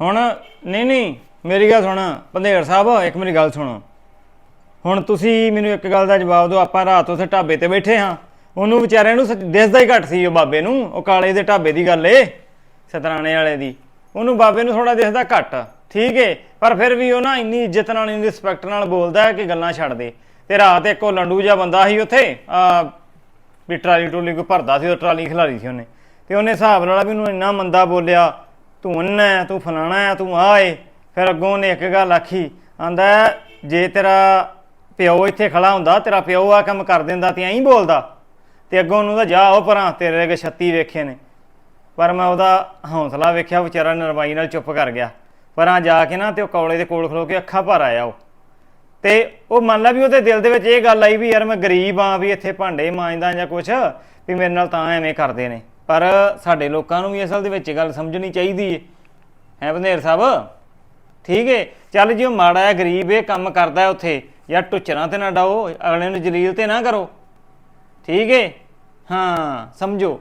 ਹੁਣ, ਨਹੀਂ ਨਹੀਂ, ਮੇਰੀ ਗੱਲ ਸੁਣ, ਪੰਧੇਰ ਸਾਹਿਬ, ਇੱਕ ਮੇਰੀ ਗੱਲ ਸੁਣੋ। ਹੁਣ ਤੁਸੀਂ ਮੈਨੂੰ ਇੱਕ ਗੱਲ ਦਾ ਜਵਾਬ ਦਿਓ, ਆਪਾਂ ਰਾਤ ਉਥੇ ਢਾਬੇ ਤੇ ਬੈਠੇ ਹਾਂ। ਉਹਨੂੰ ਵਿਚਾਰਿਆਂ ਨੂੰ ਸੱਚ- ਦਿਸਦਾ ਹੀ ਘੱਟ ਸੀ ਉਹ ਬਾਬੇ ਨੂੰ, ਉਹ ਕਾਲੇ ਦੇ ਢਾਬੇ ਦੀ ਗੱਲ ਏ, ਸਤਰਾਣੇ ਵਾਲੇ ਦੀ। ਉਹਨੂੰ ਬਾਬੇ ਨੂੰ ਥੋੜਾ ਦਿਸਦਾ ਘੱਟ, ਠੀਕ ਏ, ਪਰ ਫਿਰ ਵੀ ਉਹ ਨਾ ਇੰਨੀ ਇੱਜ਼ਤ ਨਾਲ, ਇੰਨੀ ਰਿਸਪੈਕਟ ਨਾਲ ਬੋਲਦਾ ਹੈ ਕਿ ਗੱਲਾਂ ਛੱਡ ਦੇ। ਤੇ ਰਾਤ ਇੱਕ ਉਹ ਲੰਡੂ ਜਿਹਾ ਬੰਦਾ ਸੀ ਉੱਥੇ, ਆ, ਵੀ ਟਰਾਲੀ ਟੋਲੀ ਕੋ ਭਰਦਾ ਸੀ, ਉਹ ਟਰਾਲੀ ਖਿਲਾਰੀ ਸੀ ਉਹਨੇ। ਤੇ ਉਹਨੇ ਹਿਸਾਬ ਨਾਲ ਵੀ ਉਹਨੂੰ ਇੰਨਾ ਮੰਦਾ ਬੋਲਿਆ ਤੂੰ ਅੰਨਾ ਹੈ ਤੂੰ ਫਲਾਣਾ ਹੈ, ਤੂੰ ਆ ਏ। ਫਿਰ ਅੱਗੋਂ ਉਹਨੇ ਇੱਕ ਗੱਲ ਆਖੀ, ਆਂਦਾ, ਜੇ ਤੇਰਾ ਪਿਓ ਇੱਥੇ ਖੜਾ ਹੁੰਦਾ, ਤੇਰਾ ਪਿਓ ਆ ਕੰਮ ਕਰ ਦਿੰਦਾ ਤੇ ਐਂ ਹੀ ਬੋਲਦਾ। ਤੇ ਅੱਗੋਂ ਉਹਨੂੰ ਤਾਂ ਜਾ ਉਹ ਪਰਾਂ ਤੇਰੇ ਅੱਗੇ ਛੱਤੀ ਵੇਖੇ ਨੇ। ਪਰ ਮੈਂ ਉਹਦਾ ਹੌਸਲਾ ਵੇਖਿਆ, ਵਿਚਾਰਾ ਨਰਵਾਈ ਨਾਲ ਚੁੱਪ ਕਰ ਗਿਆ। ਪਰਾਂ ਜਾ ਕੇ ਨਾ ਤੇ ਉਹ ਕੌਲੇ ਦੇ ਕੋਲ ਖਲੋ ਕੇ ਅੱਖਾਂ ਭਰ ਆਇਆ ਉਹ। ਤੇ ਉਹ ਮੰਨ ਲਾ ਵੀ ਉਹਦੇ ਦਿਲ ਦੇ ਵਿੱਚ ਇਹ ਗੱਲ ਆਈ ਵੀ ਯਾਰ ਮੈਂ ਗਰੀਬ ਆ, ਵੀ ਇੱਥੇ ਭਾਂਡੇ ਮਾਂਜਦਾ ਜਾਂ ਕੁਛ, ਵੀ ਮੇਰੇ ਨਾਲ ਤਾਂ ਐਵੇਂ ਕਰਦੇ ਨੇ। ਪਰ ਸਾਡੇ ਲੋਕਾਂ ਨੂੰ ਵੀ ਅਸਲ ਦੇ ਵਿੱਚ ਇਹ ਗੱਲ ਸਮਝਣੀ ਚਾਹੀਦੀ ਹੈ ਹੈ ਬੰਦੇਰ ਸਾਹਿਬ? ਠੀਕ ਹੈ ਚੱਲ ਜੇ ਉਹ ਮਾੜਾ ਹੈ ਗਰੀਬ ਇਹ ਕੰਮ ਕਰਦਾ ਹੈ ਉੱਥੇ ਯਾਰ ਟੁੱਚਰਾਂ ਤੇ ਨਾ ਡਾਓ ਅਗਲੇ ਨੂੰ ਜਲੀਲ ਤੇ ਨਾ ਕਰੋ। ਠੀਕ ਹੈ ਹਾਂ, ਸਮਝੋ।